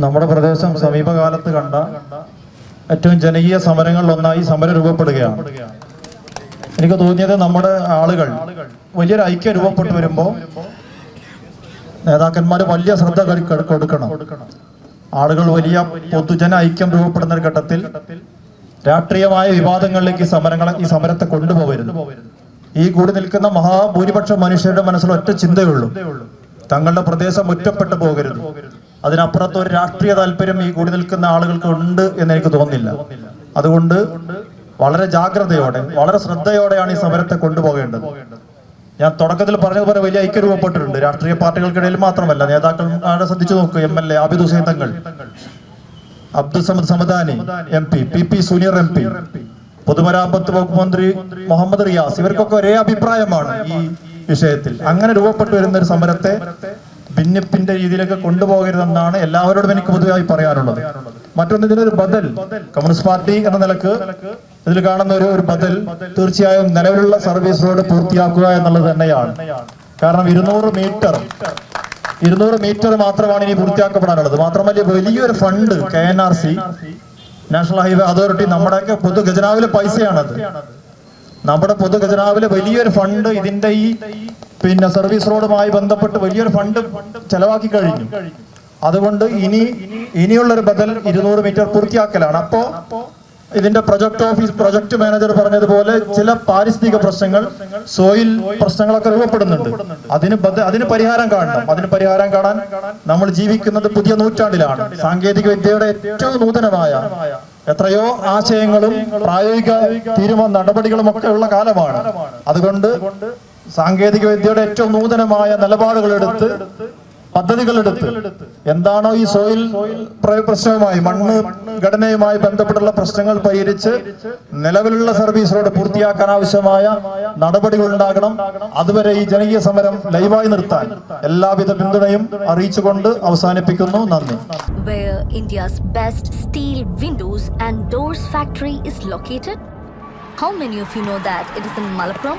നമ്മുടെ പ്രദേശം സമീപകാലത്ത് കണ്ട ഏറ്റവും ജനകീയ സമരങ്ങളിലൊന്നായി സമരം രൂപപ്പെടുകയാണ് എനിക്ക് തോന്നിയത് നമ്മുടെ ആളുകൾ വലിയൊരു ഐക്യം രൂപപ്പെട്ടു വരുമ്പോൾ നേതാക്കന്മാർ വലിയ ശ്രദ്ധ കൊടു- കൊടു- കൊടുക്കണം. ആളുകൾ വലിയ പൊതുജന ഐക്യം രൂപപ്പെടുന്ന ഒരു ഘട്ടത്തിൽ രാഷ്ട്രീയമായ വിവാദങ്ങളിലേക്ക് സമരങ്ങൾ ഈ സമരത്തെ കൊണ്ടുപോകരുത്. ഈ കൂടി നിൽക്കുന്ന മഹാഭൂരിപക്ഷം മനുഷ്യരുടെ മനസ്സിൽ ഒറ്റ ചിന്തയുള്ളൂ തങ്ങളുടെ പ്രദേശം ഒറ്റപ്പെട്ടു പോകരുത്. അതിനപ്പുറത്ത് ഒരു രാഷ്ട്രീയ താല്പര്യം ഈ കൂടി നിൽക്കുന്ന ആളുകൾക്ക് ഉണ്ട് എന്ന് എനിക്ക് തോന്നുന്നില്ല. അതുകൊണ്ട് വളരെ ജാഗ്രതയോടെ വളരെ ശ്രദ്ധയോടെയാണ് ഈ സമരത്തെ കൊണ്ടുപോകേണ്ടത്. ഞാൻ തുടക്കത്തിൽ പറഞ്ഞതുപോലെ വലിയ ഐക്യം രൂപപ്പെട്ടിട്ടുണ്ട് രാഷ്ട്രീയ പാർട്ടികൾക്കിടയിൽ മാത്രമല്ല നേതാക്കൾ ശ്രദ്ധിച്ചു നോക്കൂ M L A Abid Hussain Thangal Abdul Samad Samadani M P P P Suneer M P പൊതുമരാമത്ത് വകുപ്പ് മന്ത്രി മുഹമ്മദ് റിയാസ് ഇവർക്കൊക്കെ ഒരേ അഭിപ്രായമാണ് ഈ വിഷയത്തിൽ. അങ്ങനെ രൂപപ്പെട്ടു വരുന്ന ഒരു സമരത്തെ ഭിന്നിപ്പിന്റെ രീതിയിലേക്ക് കൊണ്ടുപോകരുതെന്നാണ് എല്ലാവരോടും എനിക്ക് പൊതുവായി പറയാറുള്ളത് മറ്റൊന്ന് ഇതിനൊരു ബദൽ. കമ്മ്യൂണിസ്റ്റ് പാർട്ടി എന്ന നിലയ്ക്ക് ഇതിൽ കാണുന്ന ഒരു ഒരു ബദൽ തീർച്ചയായും നിലവിലുള്ള സർവീസ് റോഡ് പൂർത്തിയാക്കുക എന്നുള്ളത് തന്നെയാണ്. കാരണം ഇരുന്നൂറ് മീറ്റർ ഇരുന്നൂറ് മീറ്റർ മാത്രമാണ് ഇനി പൂർത്തിയാക്കപ്പെടാനുള്ളത്. മാത്രമല്ല വലിയൊരു fund K N R C national highway authority നമ്മുടെയൊക്കെ പൊതു ഖജനാവിലെ പൈസയാണത്. നമ്മുടെ പൊതു ഖജനാവിലെ വലിയൊരു ഫണ്ട് ഇതിന്റെ ഈ പിന്നെ സർവീസ് റോഡുമായി ബന്ധപ്പെട്ട് വലിയൊരു ഫണ്ട് ചെലവാക്കി കഴിഞ്ഞു. അതുകൊണ്ട് ഇനി ഇനിയുള്ളൊരു ബദൽ ഇരുന്നൂറ് മീറ്റർ പൂർത്തിയാക്കലാണ്. അപ്പോ ഇതിന്റെ പ്രൊജക്ട് ഓഫീസ് പ്രൊജക്ട് മാനേജർ പറഞ്ഞതുപോലെ ചില പാരിസ്ഥിതിക പ്രശ്നങ്ങൾ സോയിൽ പ്രശ്നങ്ങളൊക്കെ രൂപപ്പെടുന്നുണ്ട്. അതിന് അതിന് പരിഹാരം കാണണം. അതിന് പരിഹാരം കാണാൻ നമ്മൾ ജീവിക്കുന്നത് പുതിയ നൂറ്റാണ്ടിലാണ്. സാങ്കേതിക വിദ്യയുടെ ഏറ്റവും നൂതനമായ എത്രയോ ആശയങ്ങളും പ്രായോഗിക തീരുമാന നടപടികളും ഒക്കെ ഉള്ള കാലമാണ്. അതുകൊണ്ട് സാങ്കേതിക വിദ്യയുടെ ഏറ്റവും നൂതനമായ നിലപാടുകൾ എടുത്ത് പദ്ധതികൾ എടുത്ത് എന്താണോ ഈ സോയിൽ പ്ര- പ്രശ്നവുമായി മണ്ണ് ഘടനയുമായി ബന്ധപ്പെട്ടുള്ള പ്രശ്നങ്ങൾ പരിഹരിച്ച് നിലവിലുള്ള സർവീസ് റോഡ് പൂർത്തിയാക്കാൻ ആവശ്യമായ നടപടികൾ ഉണ്ടാകണം. അതുവരെ ഈ ജനകീയ സമരം ലൈവായി നിർത്താൻ എല്ലാവിധ പിന്തുണയും അറിയിച്ചുകൊണ്ട് അവസാനിപ്പിക്കുന്നു. നന്ദി. India's best steel windows and doors factory is located? How many of you know that it is in Malappuram,